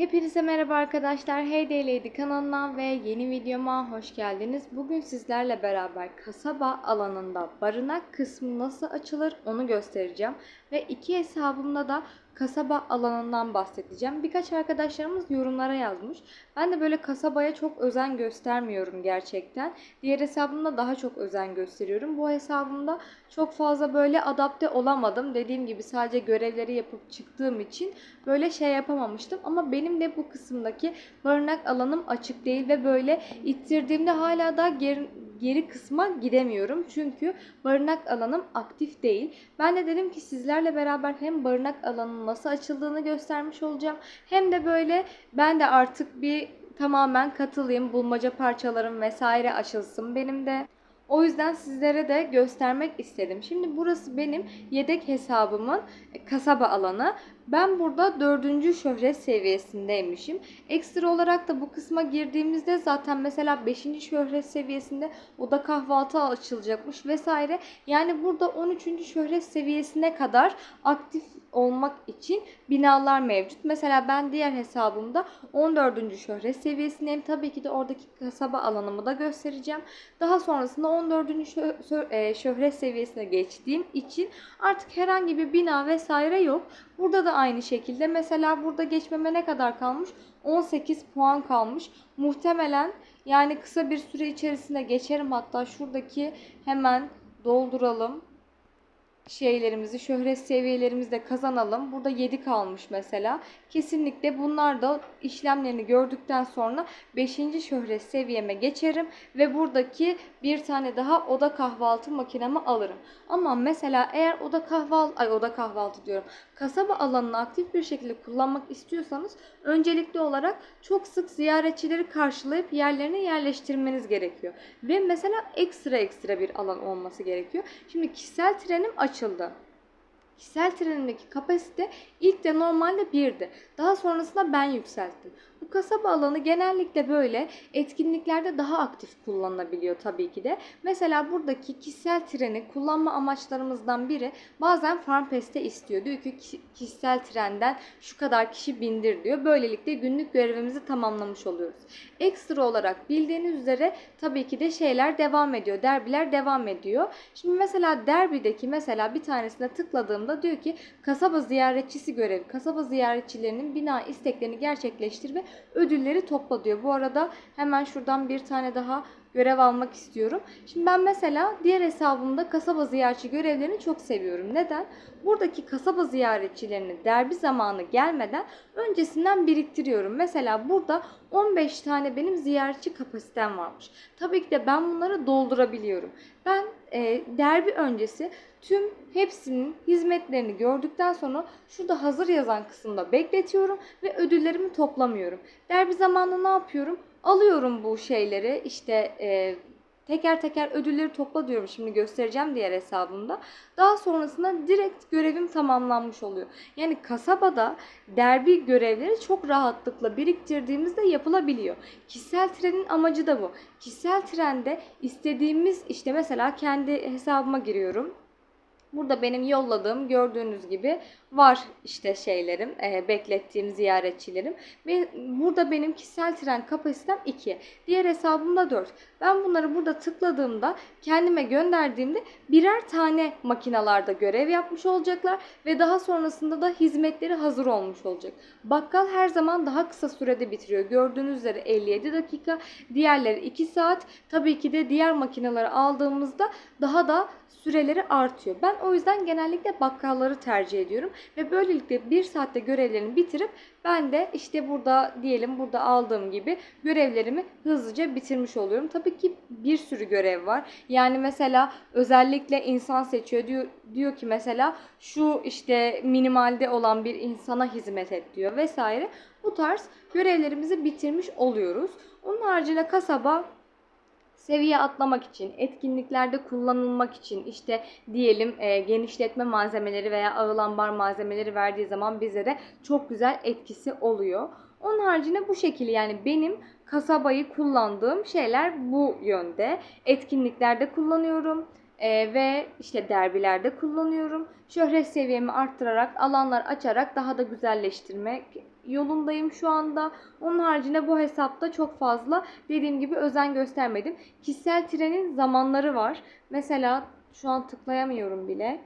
Hepinize merhaba arkadaşlar. Hey Lady kanalına ve yeni videoma hoş geldiniz. Bugün sizlerle beraber kasaba alanında barınak kısmı nasıl açılır onu göstereceğim. Ve iki hesabımda da kasaba alanından bahsedeceğim. Birkaç arkadaşlarımız yorumlara yazmış. Ben de böyle kasabaya çok özen göstermiyorum gerçekten. Diğer hesabımda daha çok özen gösteriyorum. Bu hesabımda çok fazla böyle adapte olamadım. Dediğim gibi sadece görevleri yapıp çıktığım için böyle şey yapamamıştım. Ama benim de bu kısımdaki barınak alanım açık değil ve böyle ittirdiğimde hala da geri, geri kısma gidemiyorum. Çünkü barınak alanım aktif değil. Ben de dedim ki sizlerle beraber hem barınak alanının nasıl açıldığını göstermiş olacağım. Hem de böyle ben de artık bir tamamen katılayım. Bulmaca parçalarım vesaire açılsın benim de. O yüzden sizlere de göstermek istedim. Şimdi burası benim yedek hesabımın kasaba alanı. Ben burada dördüncü şöhret seviyesindeymişim. Ekstra olarak da bu kısma girdiğimizde zaten mesela 5. şöhret seviyesinde oda kahvaltı açılacakmış vesaire. Yani burada 13. şöhret seviyesine kadar aktif olmak için binalar mevcut. Mesela ben diğer hesabımda 14. şöhret seviyesindeyim. Tabii ki de oradaki kasaba alanımı da göstereceğim. Daha sonrasında 14. e, şöhret seviyesine geçtiğim için artık herhangi bir bina vesaire yok. Burada da aynı şekilde mesela burada geçmeme ne kadar kalmış? 18 puan kalmış. Muhtemelen yani kısa bir süre içerisinde geçerim. Hatta şuradaki hemen dolduralım şeylerimizi, şöhret seviyelerimizi de kazanalım. Burada 7 kalmış mesela. Kesinlikle bunlar da işlemlerini gördükten sonra 5. şöhret seviyeme geçerim ve buradaki bir tane daha oda kahvaltı makinemi alırım. Ama mesela eğer oda kahvaltı ay oda kahvaltı diyorum. Kasaba alanını aktif bir şekilde kullanmak istiyorsanız öncelikli olarak çok sık ziyaretçileri karşılayıp yerlerine yerleştirmeniz gerekiyor. Ve mesela ekstra ekstra bir alan olması gerekiyor. Şimdi kişisel trenim açıldı. Kişisel trenimdeki kapasite ilk de normalde 1'di. Daha sonrasında ben yükselttim. Bu kasaba alanı genellikle böyle etkinliklerde daha aktif kullanılabiliyor tabii ki de. Mesela buradaki kişisel treni kullanma amaçlarımızdan biri bazen Farm Fest'te istiyor. Diyor ki kişisel trenden şu kadar kişi bindir diyor. Böylelikle günlük görevimizi tamamlamış oluyoruz. Ekstra olarak bildiğiniz üzere tabii ki de şeyler devam ediyor. Derbiler devam ediyor. Şimdi mesela derbideki mesela bir tanesine tıkladığımda diyor ki kasaba ziyaretçisi görevi. Kasaba ziyaretçilerinin bina isteklerini gerçekleştir ve ödülleri topla diyor. Bu arada hemen şuradan bir tane daha görev almak istiyorum. Şimdi ben mesela diğer hesabımda kasaba ziyaretçi görevlerini çok seviyorum. Neden? Buradaki kasaba ziyaretçilerini derbi zamanı gelmeden öncesinden biriktiriyorum. Mesela burada 15 tane benim ziyaretçi kapasitem varmış. Tabii ki de ben bunları doldurabiliyorum. Ben e, derbi öncesi tüm hepsinin hizmetlerini gördükten sonra şurada hazır yazan kısımda bekletiyorum ve ödüllerimi toplamıyorum. Derbi zamanında ne yapıyorum? Alıyorum bu şeyleri işte e, teker teker ödülleri topla diyorum şimdi göstereceğim diğer hesabımda. Daha sonrasında direkt görevim tamamlanmış oluyor. Yani kasabada derbi görevleri çok rahatlıkla biriktirdiğimizde yapılabiliyor. Kişisel trenin amacı da bu. Kişisel trende istediğimiz işte mesela kendi hesabıma giriyorum. Burada benim yolladığım gördüğünüz gibi var işte şeylerim, e, beklettiğim ziyaretçilerim. Ve burada benim kişisel tren kapasitem 2. Diğer hesabımda 4. Ben bunları burada tıkladığımda kendime gönderdiğimde birer tane makinalarda görev yapmış olacaklar ve daha sonrasında da hizmetleri hazır olmuş olacak. Bakkal her zaman daha kısa sürede bitiriyor. Gördüğünüz üzere 57 dakika, diğerleri 2 saat. Tabii ki de diğer makineleri aldığımızda daha da süreleri artıyor. Ben o yüzden genellikle bakkalları tercih ediyorum ve böylelikle bir saatte görevlerini bitirip ben de işte burada diyelim burada aldığım gibi görevlerimi hızlıca bitirmiş oluyorum. Tabii ki bir sürü görev var. Yani mesela özellikle insan seçiyor diyor, diyor ki mesela şu işte minimalde olan bir insana hizmet et diyor vesaire. Bu tarz görevlerimizi bitirmiş oluyoruz. Onun haricinde kasaba seviye atlamak için, etkinliklerde kullanılmak için işte diyelim e, genişletme malzemeleri veya ağıl malzemeleri verdiği zaman bizlere çok güzel etkisi oluyor. Onun haricinde bu şekilde yani benim kasabayı kullandığım şeyler bu yönde. Etkinliklerde kullanıyorum. Ee, ve işte derbilerde kullanıyorum. Şöhret seviyemi arttırarak, alanlar açarak daha da güzelleştirmek yolundayım şu anda. Onun haricinde bu hesapta çok fazla dediğim gibi özen göstermedim. Kişisel trenin zamanları var. Mesela şu an tıklayamıyorum bile.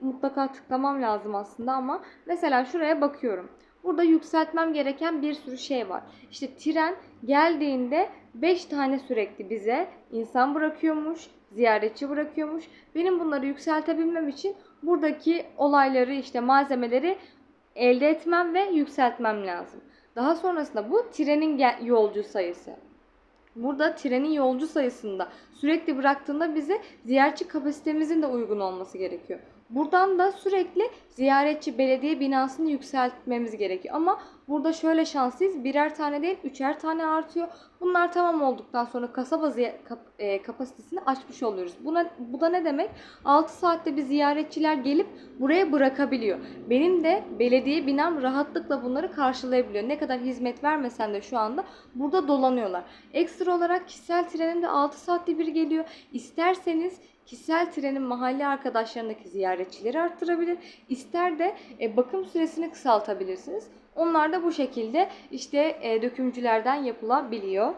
Mutlaka tıklamam lazım aslında ama mesela şuraya bakıyorum. Burada yükseltmem gereken bir sürü şey var. İşte tren geldiğinde 5 tane sürekli bize insan bırakıyormuş, ziyaretçi bırakıyormuş. Benim bunları yükseltebilmem için buradaki olayları işte malzemeleri elde etmem ve yükseltmem lazım. Daha sonrasında bu trenin yolcu sayısı. Burada trenin yolcu sayısında sürekli bıraktığında bize ziyaretçi kapasitemizin de uygun olması gerekiyor. Buradan da sürekli ziyaretçi belediye binasını yükseltmemiz gerekiyor. Ama burada şöyle şanslıyız. Birer tane değil, üçer tane artıyor. Bunlar tamam olduktan sonra kasaba kap e, kapasitesini açmış oluyoruz. Buna, bu da ne demek? 6 saatte bir ziyaretçiler gelip buraya bırakabiliyor. Benim de belediye binam rahatlıkla bunları karşılayabiliyor. Ne kadar hizmet vermesem de şu anda burada dolanıyorlar. Ekstra olarak kişisel trenim de 6 saatte bir geliyor. İsterseniz kişisel trenin mahalle arkadaşlarındaki ziyaretçileri arttırabilir. İster de e, bakım süresini kısaltabilirsiniz. Onlar da bu şekilde işte e, dökümcülerden yapılabiliyor.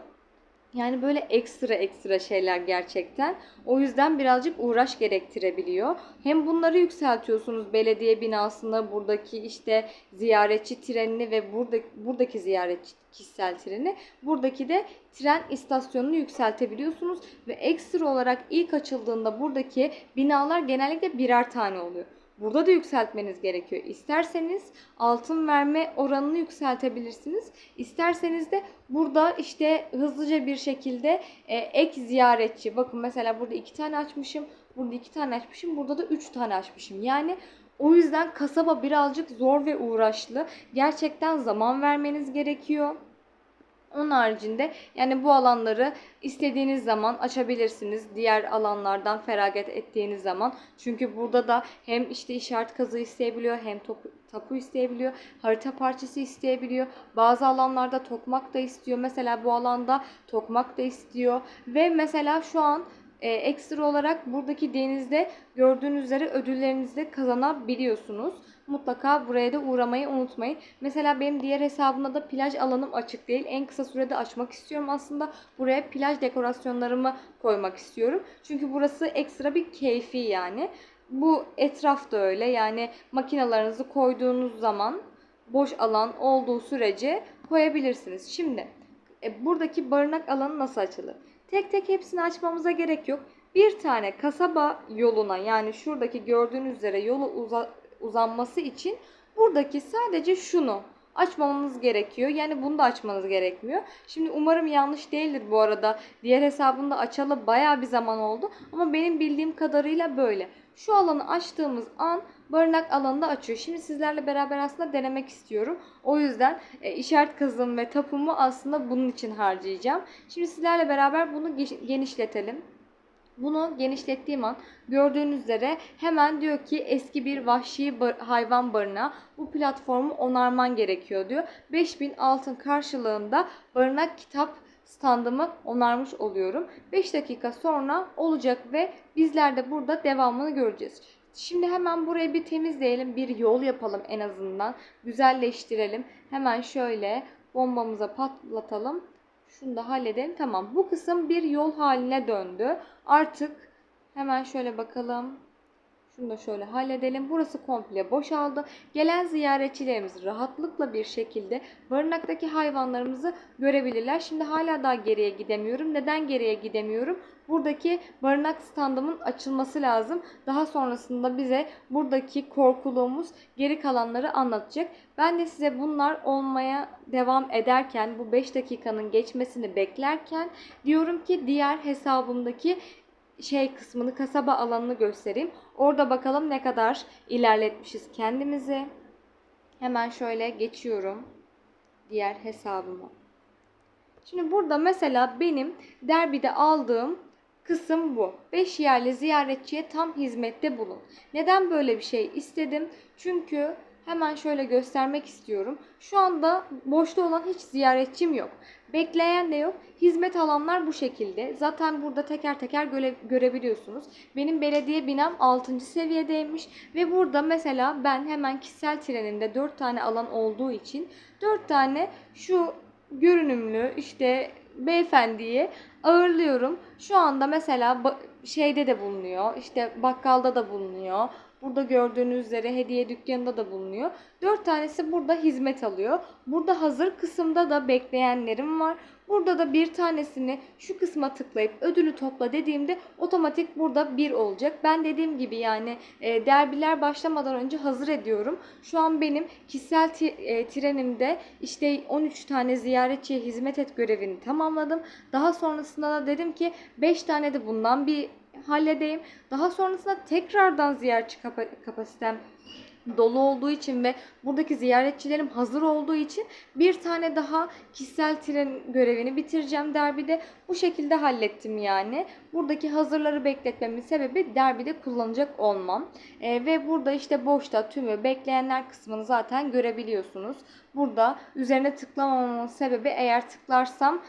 Yani böyle ekstra ekstra şeyler gerçekten. O yüzden birazcık uğraş gerektirebiliyor. Hem bunları yükseltiyorsunuz belediye binasında buradaki işte ziyaretçi trenini ve buradaki, buradaki ziyaretçi kişisel treni. Buradaki de tren istasyonunu yükseltebiliyorsunuz ve ekstra olarak ilk açıldığında buradaki binalar genellikle birer tane oluyor. Burada da yükseltmeniz gerekiyor. İsterseniz altın verme oranını yükseltebilirsiniz. İsterseniz de burada işte hızlıca bir şekilde e, ek ziyaretçi. Bakın mesela burada iki tane açmışım. Burada iki tane açmışım. Burada da üç tane açmışım. Yani o yüzden kasaba birazcık zor ve uğraşlı. Gerçekten zaman vermeniz gerekiyor. Onun haricinde yani bu alanları istediğiniz zaman açabilirsiniz. Diğer alanlardan feragat ettiğiniz zaman. Çünkü burada da hem işte işaret kazı isteyebiliyor hem topu, tapu isteyebiliyor. Harita parçası isteyebiliyor. Bazı alanlarda tokmak da istiyor. Mesela bu alanda tokmak da istiyor. Ve mesela şu an e, ekstra olarak buradaki denizde gördüğünüz üzere ödüllerinizi de kazanabiliyorsunuz. Mutlaka buraya da uğramayı unutmayın. Mesela benim diğer hesabımda da plaj alanım açık değil. En kısa sürede açmak istiyorum aslında. Buraya plaj dekorasyonlarımı koymak istiyorum. Çünkü burası ekstra bir keyfi yani. Bu etraf da öyle. Yani makinalarınızı koyduğunuz zaman boş alan olduğu sürece koyabilirsiniz. Şimdi e, buradaki barınak alanı nasıl açılır? Tek tek hepsini açmamıza gerek yok. Bir tane kasaba yoluna yani şuradaki gördüğünüz üzere yolu uza, uzanması için buradaki sadece şunu açmamamız gerekiyor. Yani bunu da açmanız gerekmiyor. Şimdi umarım yanlış değildir bu arada. Diğer hesabında açalı baya bir zaman oldu. Ama benim bildiğim kadarıyla böyle. Şu alanı açtığımız an barınak alanında açıyor. Şimdi sizlerle beraber aslında denemek istiyorum. O yüzden e, işaret kazım ve tapumu aslında bunun için harcayacağım. Şimdi sizlerle beraber bunu genişletelim. Bunu genişlettiğim an gördüğünüz üzere hemen diyor ki eski bir vahşi bar hayvan barına bu platformu onarman gerekiyor diyor. 5000 altın karşılığında barınak kitap standımı onarmış oluyorum. 5 dakika sonra olacak ve bizler de burada devamını göreceğiz. Şimdi hemen burayı bir temizleyelim. Bir yol yapalım en azından. Güzelleştirelim. Hemen şöyle bombamıza patlatalım. Şunu da halledelim. Tamam. Bu kısım bir yol haline döndü. Artık hemen şöyle bakalım. Şunu da şöyle halledelim. Burası komple boşaldı. Gelen ziyaretçilerimiz rahatlıkla bir şekilde barınaktaki hayvanlarımızı görebilirler. Şimdi hala daha geriye gidemiyorum. Neden geriye gidemiyorum? Buradaki barınak standımın açılması lazım. Daha sonrasında bize buradaki korkuluğumuz geri kalanları anlatacak. Ben de size bunlar olmaya devam ederken bu 5 dakikanın geçmesini beklerken diyorum ki diğer hesabımdaki şey kısmını, kasaba alanını göstereyim. Orada bakalım ne kadar ilerletmişiz kendimizi. Hemen şöyle geçiyorum diğer hesabıma. Şimdi burada mesela benim derbide aldığım kısım bu. 5 yerli ziyaretçiye tam hizmette bulun. Neden böyle bir şey istedim? Çünkü Hemen şöyle göstermek istiyorum. Şu anda boşta olan hiç ziyaretçim yok. Bekleyen de yok. Hizmet alanlar bu şekilde. Zaten burada teker teker göre, görebiliyorsunuz. Benim belediye binam 6. seviyedeymiş ve burada mesela ben hemen kişisel treninde 4 tane alan olduğu için 4 tane şu görünümlü işte beyefendiyi ağırlıyorum. Şu anda mesela şeyde de bulunuyor. işte bakkalda da bulunuyor. Burada gördüğünüz üzere hediye dükkanında da bulunuyor. Dört tanesi burada hizmet alıyor. Burada hazır kısımda da bekleyenlerim var. Burada da bir tanesini şu kısma tıklayıp ödülü topla dediğimde otomatik burada bir olacak. Ben dediğim gibi yani e, derbiler başlamadan önce hazır ediyorum. Şu an benim kişisel e, trenimde işte 13 tane ziyaretçiye hizmet et görevini tamamladım. Daha sonrasında da dedim ki 5 tane de bundan bir halledeyim. Daha sonrasında tekrardan ziyaretçi kapa- kapasitem dolu olduğu için ve buradaki ziyaretçilerim hazır olduğu için bir tane daha kişisel tren görevini bitireceğim derbide. Bu şekilde hallettim yani. Buradaki hazırları bekletmemin sebebi derbide kullanacak olmam. Ee, ve burada işte boşta tümü bekleyenler kısmını zaten görebiliyorsunuz. Burada üzerine tıklamamamın sebebi eğer tıklarsam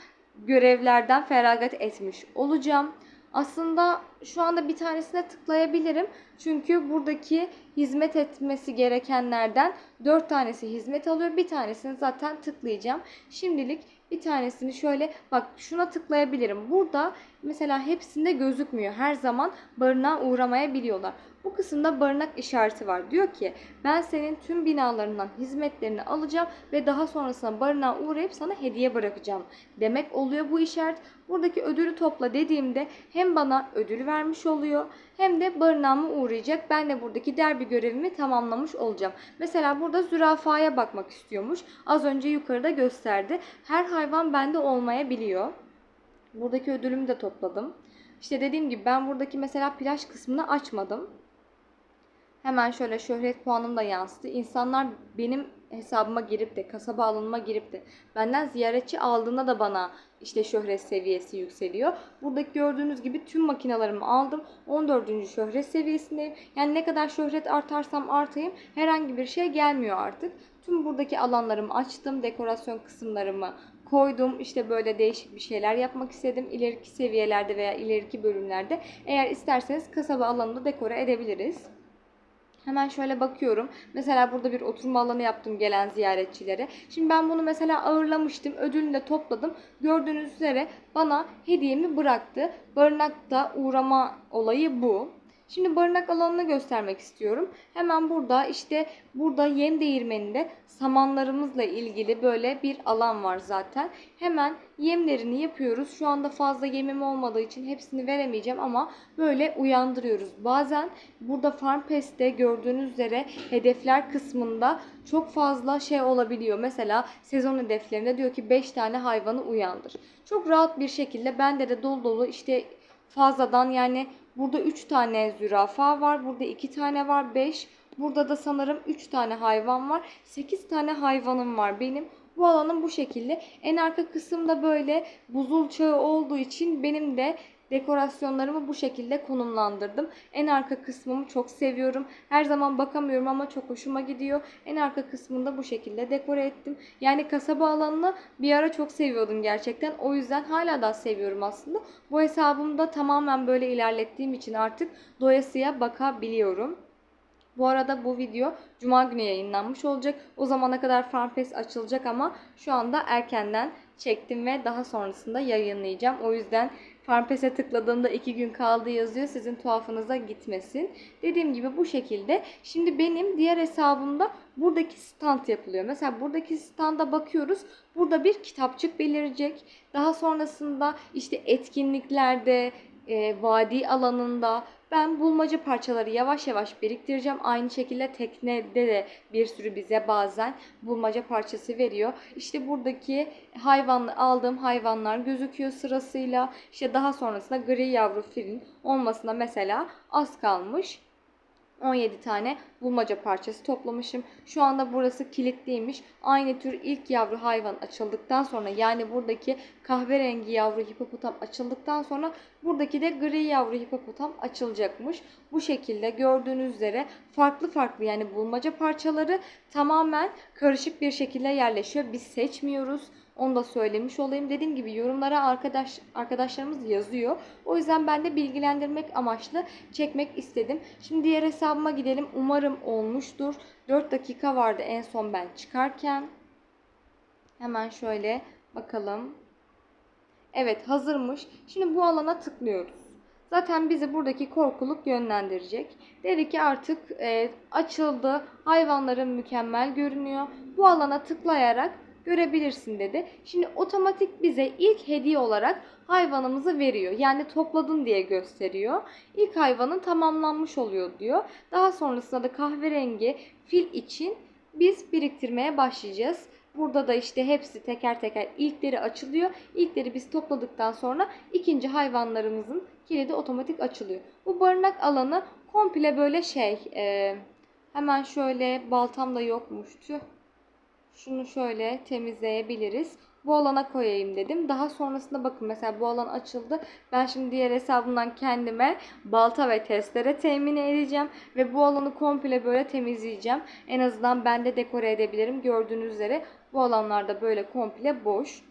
görevlerden feragat etmiş olacağım. Aslında şu anda bir tanesine tıklayabilirim. Çünkü buradaki hizmet etmesi gerekenlerden 4 tanesi hizmet alıyor. Bir tanesini zaten tıklayacağım. Şimdilik bir tanesini şöyle bak şuna tıklayabilirim. Burada mesela hepsinde gözükmüyor. Her zaman barınağa uğramayabiliyorlar. Bu kısımda barınak işareti var. Diyor ki ben senin tüm binalarından hizmetlerini alacağım ve daha sonrasında barınağa uğrayıp sana hediye bırakacağım demek oluyor bu işaret. Buradaki ödülü topla dediğimde hem bana ödül vermiş oluyor hem de barınağıma uğrayacak. Ben de buradaki derbi görevimi tamamlamış olacağım. Mesela burada zürafaya bakmak istiyormuş. Az önce yukarıda gösterdi. Her hayvan bende olmayabiliyor. Buradaki ödülümü de topladım. İşte dediğim gibi ben buradaki mesela plaj kısmını açmadım. Hemen şöyle şöhret puanım da yansıdı. İnsanlar benim hesabıma girip de kasaba alınma girip de benden ziyaretçi aldığında da bana işte şöhret seviyesi yükseliyor. Buradaki gördüğünüz gibi tüm makinalarımı aldım. 14. şöhret seviyesindeyim. Yani ne kadar şöhret artarsam artayım herhangi bir şey gelmiyor artık. Tüm buradaki alanlarımı açtım. Dekorasyon kısımlarımı koydum. İşte böyle değişik bir şeyler yapmak istedim. İleriki seviyelerde veya ileriki bölümlerde eğer isterseniz kasaba alanında dekore edebiliriz. Hemen şöyle bakıyorum. Mesela burada bir oturma alanı yaptım gelen ziyaretçilere. Şimdi ben bunu mesela ağırlamıştım. Ödülünü de topladım. Gördüğünüz üzere bana hediyemi bıraktı. Barınakta uğrama olayı bu. Şimdi barınak alanını göstermek istiyorum. Hemen burada işte burada yem değirmeninde samanlarımızla ilgili böyle bir alan var zaten. Hemen yemlerini yapıyoruz. Şu anda fazla yemim olmadığı için hepsini veremeyeceğim ama böyle uyandırıyoruz. Bazen burada Farm Pest'te gördüğünüz üzere hedefler kısmında çok fazla şey olabiliyor. Mesela sezon hedeflerinde diyor ki 5 tane hayvanı uyandır. Çok rahat bir şekilde bende de dolu dolu işte fazladan yani burada 3 tane zürafa var. Burada 2 tane var 5. Burada da sanırım 3 tane hayvan var. 8 tane hayvanım var benim. Bu alanın bu şekilde. En arka kısımda böyle buzul çağı olduğu için benim de dekorasyonlarımı bu şekilde konumlandırdım. En arka kısmımı çok seviyorum. Her zaman bakamıyorum ama çok hoşuma gidiyor. En arka kısmını da bu şekilde dekore ettim. Yani kasaba alanını bir ara çok seviyordum gerçekten. O yüzden hala da seviyorum aslında. Bu hesabımda tamamen böyle ilerlettiğim için artık doyasıya bakabiliyorum. Bu arada bu video Cuma günü yayınlanmış olacak. O zamana kadar FarmFest açılacak ama şu anda erkenden çektim ve daha sonrasında yayınlayacağım. O yüzden FarmFest'e tıkladığımda 2 gün kaldı yazıyor. Sizin tuhafınıza gitmesin. Dediğim gibi bu şekilde. Şimdi benim diğer hesabımda buradaki stand yapılıyor. Mesela buradaki standa bakıyoruz. Burada bir kitapçık belirecek. Daha sonrasında işte etkinliklerde, e, vadi alanında ben bulmaca parçaları yavaş yavaş biriktireceğim. Aynı şekilde teknede de bir sürü bize bazen bulmaca parçası veriyor. İşte buradaki hayvan aldığım hayvanlar gözüküyor sırasıyla. İşte daha sonrasında gri yavru filin olmasına mesela az kalmış. 17 tane bulmaca parçası toplamışım. Şu anda burası kilitliymiş. Aynı tür ilk yavru hayvan açıldıktan sonra yani buradaki kahverengi yavru hipopotam açıldıktan sonra buradaki de gri yavru hipopotam açılacakmış. Bu şekilde gördüğünüz üzere farklı farklı yani bulmaca parçaları tamamen karışık bir şekilde yerleşiyor. Biz seçmiyoruz. Onu da söylemiş olayım. Dediğim gibi yorumlara arkadaş arkadaşlarımız yazıyor. O yüzden ben de bilgilendirmek amaçlı çekmek istedim. Şimdi diğer hesabıma gidelim. Umarım olmuştur. 4 dakika vardı en son ben çıkarken. Hemen şöyle bakalım. Evet hazırmış. Şimdi bu alana tıklıyoruz. Zaten bizi buradaki korkuluk yönlendirecek. Dedi ki artık e, açıldı. Hayvanların mükemmel görünüyor. Bu alana tıklayarak görebilirsin dedi. Şimdi otomatik bize ilk hediye olarak hayvanımızı veriyor. Yani topladın diye gösteriyor. İlk hayvanın tamamlanmış oluyor diyor. Daha sonrasında da kahverengi fil için biz biriktirmeye başlayacağız. Burada da işte hepsi teker teker ilkleri açılıyor. İlkleri biz topladıktan sonra ikinci hayvanlarımızın kilidi otomatik açılıyor. Bu barınak alanı komple böyle şey. e, hemen şöyle baltam da yokmuş. Tüh. Şunu şöyle temizleyebiliriz. Bu alana koyayım dedim. Daha sonrasında bakın mesela bu alan açıldı. Ben şimdi diğer hesabımdan kendime balta ve testere temin edeceğim. Ve bu alanı komple böyle temizleyeceğim. En azından ben de dekore edebilirim. Gördüğünüz üzere bu alanlarda böyle komple boş.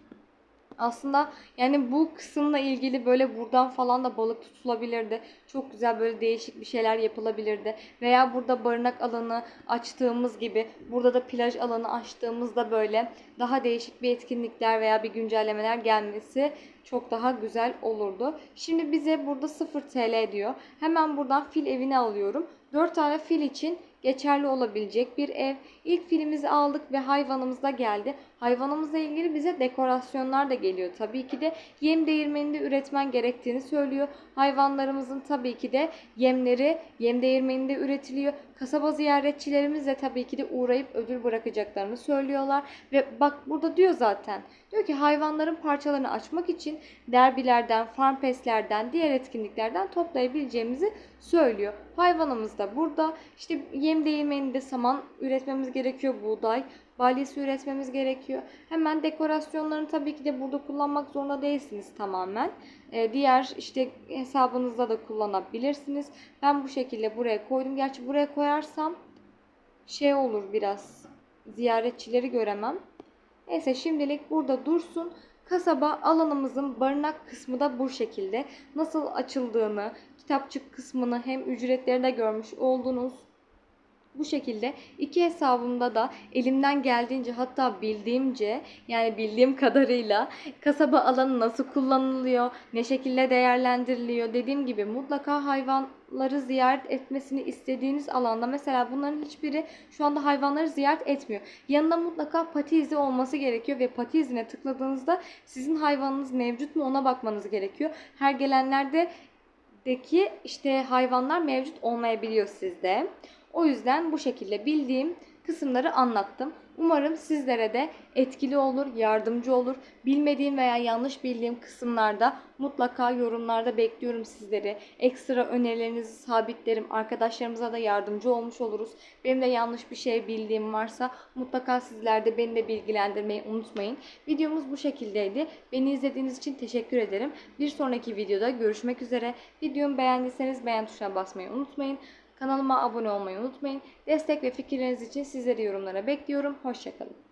Aslında yani bu kısımla ilgili böyle buradan falan da balık tutulabilirdi. Çok güzel böyle değişik bir şeyler yapılabilirdi. Veya burada barınak alanı açtığımız gibi burada da plaj alanı açtığımızda böyle daha değişik bir etkinlikler veya bir güncellemeler gelmesi çok daha güzel olurdu. Şimdi bize burada 0 TL diyor. Hemen buradan fil evini alıyorum. 4 tane fil için geçerli olabilecek bir ev. İlk filimizi aldık ve hayvanımız da geldi. Hayvanımızla ilgili bize dekorasyonlar da geliyor. Tabii ki de yem değirmeninde üretmen gerektiğini söylüyor. Hayvanlarımızın tabii ki de yemleri yem değirmeninde üretiliyor. Kasaba ziyaretçilerimiz de tabii ki de uğrayıp ödül bırakacaklarını söylüyorlar. Ve bak burada diyor zaten. Diyor ki hayvanların parçalarını açmak için derbilerden, farm pestlerden, diğer etkinliklerden toplayabileceğimizi söylüyor. Hayvanımız da burada. İşte yem değirmeninde saman üretmemiz gerekiyor, buğday, balyası üretmemiz gerekiyor. Hemen dekorasyonlarını tabii ki de burada kullanmak zorunda değilsiniz tamamen. Ee, diğer işte hesabınızda da kullanabilirsiniz. Ben bu şekilde buraya koydum. Gerçi buraya koyarsam şey olur biraz ziyaretçileri göremem. Neyse şimdilik burada dursun. Kasaba alanımızın barınak kısmı da bu şekilde. Nasıl açıldığını, kitapçık kısmını hem ücretleri de görmüş oldunuz. Bu şekilde iki hesabımda da elimden geldiğince hatta bildiğimce yani bildiğim kadarıyla kasaba alanı nasıl kullanılıyor, ne şekilde değerlendiriliyor dediğim gibi mutlaka hayvanları ziyaret etmesini istediğiniz alanda mesela bunların hiçbiri şu anda hayvanları ziyaret etmiyor. Yanında mutlaka pati izi olması gerekiyor ve pati izine tıkladığınızda sizin hayvanınız mevcut mu ona bakmanız gerekiyor. Her gelenlerde deki işte hayvanlar mevcut olmayabiliyor sizde. O yüzden bu şekilde bildiğim kısımları anlattım. Umarım sizlere de etkili olur, yardımcı olur. Bilmediğim veya yanlış bildiğim kısımlarda mutlaka yorumlarda bekliyorum sizleri. Ekstra önerilerinizi sabitlerim. Arkadaşlarımıza da yardımcı olmuş oluruz. Benim de yanlış bir şey bildiğim varsa mutlaka sizler de beni de bilgilendirmeyi unutmayın. Videomuz bu şekildeydi. Beni izlediğiniz için teşekkür ederim. Bir sonraki videoda görüşmek üzere. Videomu beğendiyseniz beğen tuşuna basmayı unutmayın. Kanalıma abone olmayı unutmayın. Destek ve fikirleriniz için sizleri yorumlara bekliyorum. Hoşçakalın.